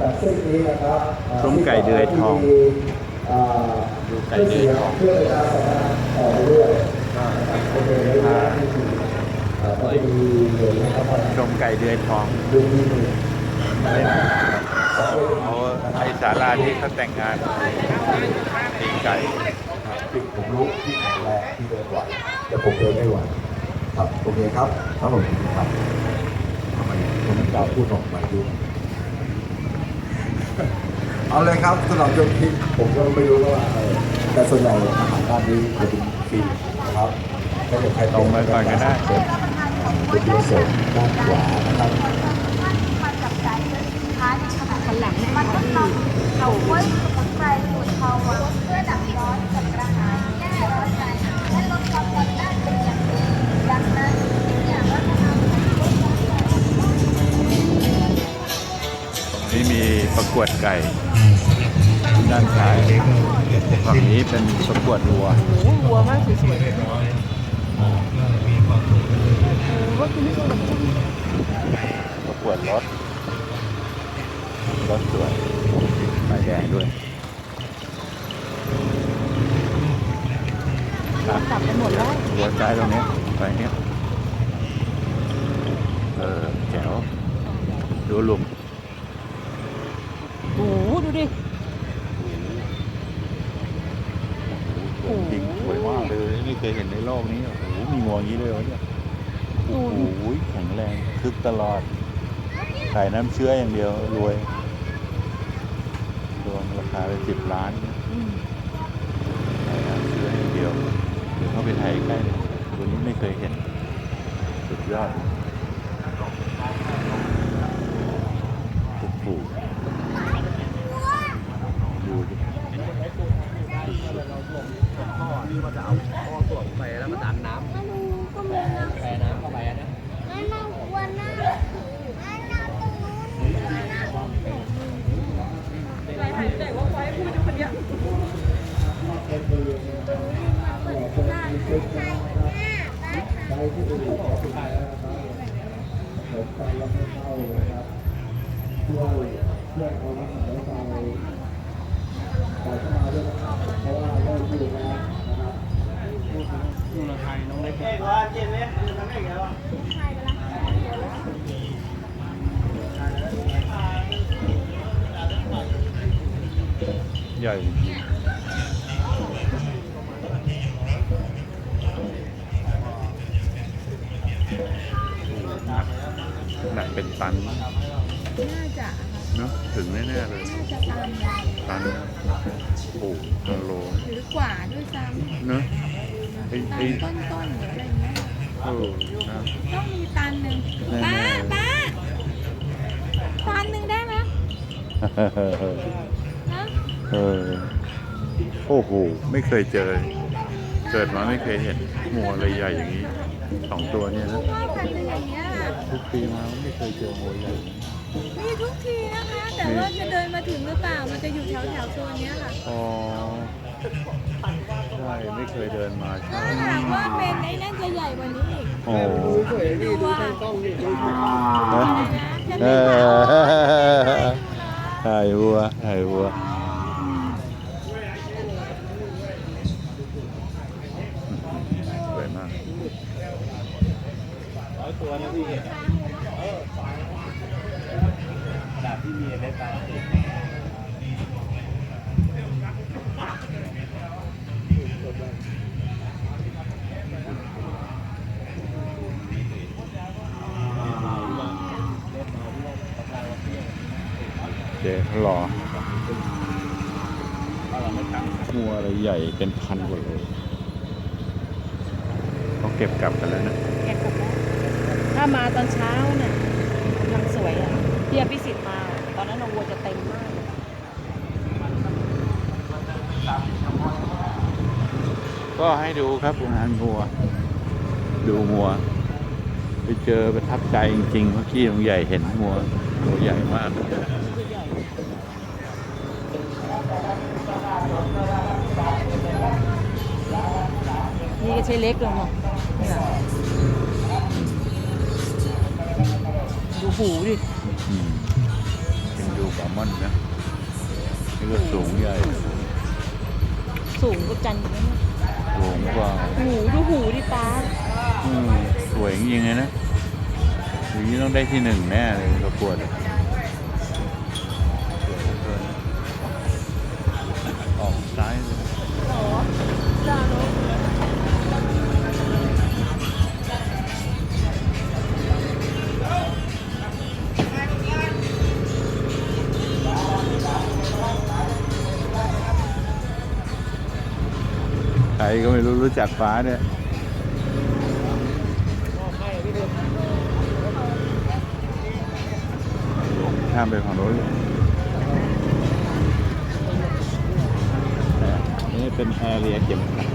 จากเส้นนี้นะครับซุ้มไก่เดือยทองอ่าดูไก่เดือยทองเพื่อประชาสัมพันธ์ต่อไปด้วยนะครับโอเคในระยะที่สี่อ่าก็จะมีเหรียญนะครับชมไก่เดือยทองดูที่หนึ่งเขาไอศาลาที่เขาแต่งงานตีไก่ที่ผมรู้ที่แข็งแรงที่เดินไหวแต่ผมเดินไม่ไหวครับโอเคครับครับผมครับทำไมผมกล้าพูดออกมาด้วย เอาเลยครับสำหรับเรื่องที่ผมก็ไม่รู้ว่าเออแต่ส่วนใหญ่อาหารด้านนี้จะเป็นฟรีนะครับถ้าเกิดใครตรงมาก่อนก็ได้เป็นตัวเสริมด้านขวานะครับมาจับจ่ายซื้อสินค้าในขณะขันหลังมันต้องนำเฉาก๊วยสมุนไพรสูตรเทาอะ วดไก่ ด้านซ้ายฝั่งนี้เป็นประกวดวัวโอ้โหวัวมากสวยประกวดรถรถสวยไฟแดงด้วยๆกลับไปหมดแล้วหัวใจตรงเนี้ยไปเนี้ยเออแจ๋วดูหลุม โอ้โหดูดิ โอ้โหจริงสวยมาก เลยไม่เคยเห็นในโลกนี้ โอ้โห มีงวงอย่างนี้เลยเหรอเนี่ย โอ้โห แข็งแรง คึกตลอด ขายน้ำเชื้ออย่างเดียว รวย รวมราคาไปสิบล้านขายน้ำเชื้ออย่างเดียว เดี๋ยวเข้าไปถ่ายใกล้เลยตัวนี้ไม่เคยเห็น สุดยอดโอ้โหดูดิ นั่นน่ะอ้วนนะนั่นน่ะตรงนู้นนั่นน่ะ ใช้ที่อื่นขอสุดท้ายแล้วนะครับเปิดไฟแล้วไม่ เข้านะครับช่วยช่วยเอาน้ำมันไฟใส่เข้ามาด้วยนะครับเพราะว่าเริ่มอยู่แล้วนะครับใหญ่จริง หนักเป็นตันน่าจะค่ะเนอะถึงแน่ๆเลยน่าจะตามตันโอ้ฮัลโหลหรือกว่าด้วยซ้ำเนอะไอ้ตัไอ้นต้นๆหรืออะไรเงี้ยเออนะต้องมีตันหนึ่งแน่ป้าๆป้าตันหนึ่งได้ไหมนะเออโอ้โหไม่เคยเจอ เกิดมาไม่เคยเห็นงัวอะไรใหญ่อย่างนี้สองตัวเนี่ยนะว่าตันหนึ่งอย่างเงี้ย ทุกปีมาไม่เคยเจองัวใหญ่อย่างนี้มีทุกทีนะคะ แต่ว่าจะเดินมาถึงหรือเปล่า มันจะอยู่แถวแถวๆโซนเนี้ยค่ะอ๋อใช่ไม่เคยเดินมาใช่ถ้าหากว่าเป็นไอ้นั่นจะใหญ่กว่านี้อีกโอ้ดูว่าอะไรนะจะเอเป็นหมาอถ่ายวัวถ่ายวัว สวยมาก เจ๊เขารองัวอะไรใหญ่เป็นพันกว่าโลเขาเก็บกลับกันแล้วนะแกะกลับแล้ว ถ้ามาตอนเช้าเนี่ยกำลังสวยอะเทียบพิสิทธิ์มา ตอนนั้นเอาวัวจะเต็มมากเลยก็ให้ดูครับงานงัว ดูงัว ไปเจอประทับใจจริงๆเมื่อกี้ตรงใหญ่เห็นงัวตัวใหญ่มากนี่ก็ใช้เล็กลงเนาะ หูดิอืมเป็นดูแซลมอนนะนี่ก็สูงใหญ่สูงกว่าจันทร์อีกนะเนี่ยสูงกว่าหูดูหูดิป้าอืมสวยจริงๆเลยนะอย่างนี้ต้องได้ที่หนึ่งแน่เลยประกวดอะสวยเหลือเกินออกซ้ายเลย ใครก็ไม่รู้รู้จักฟ้าเนี่ยข้ามไปฝั่งโน้นเนี่เป็นแอเรียเก็บผัก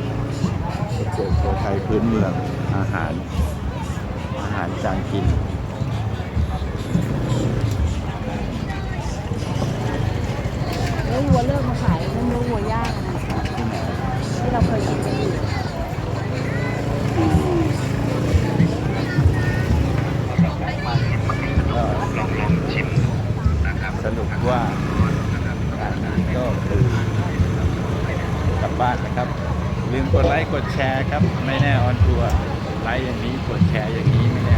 ประกวดโชว์ไทยพื้นเมืองอาหาร อาหารจานกิน กดแชร์ครับ ไม่แน่ออนทัวร์ไลค์อย่างนี้กดแชร์อย่างนี้ไม่แน่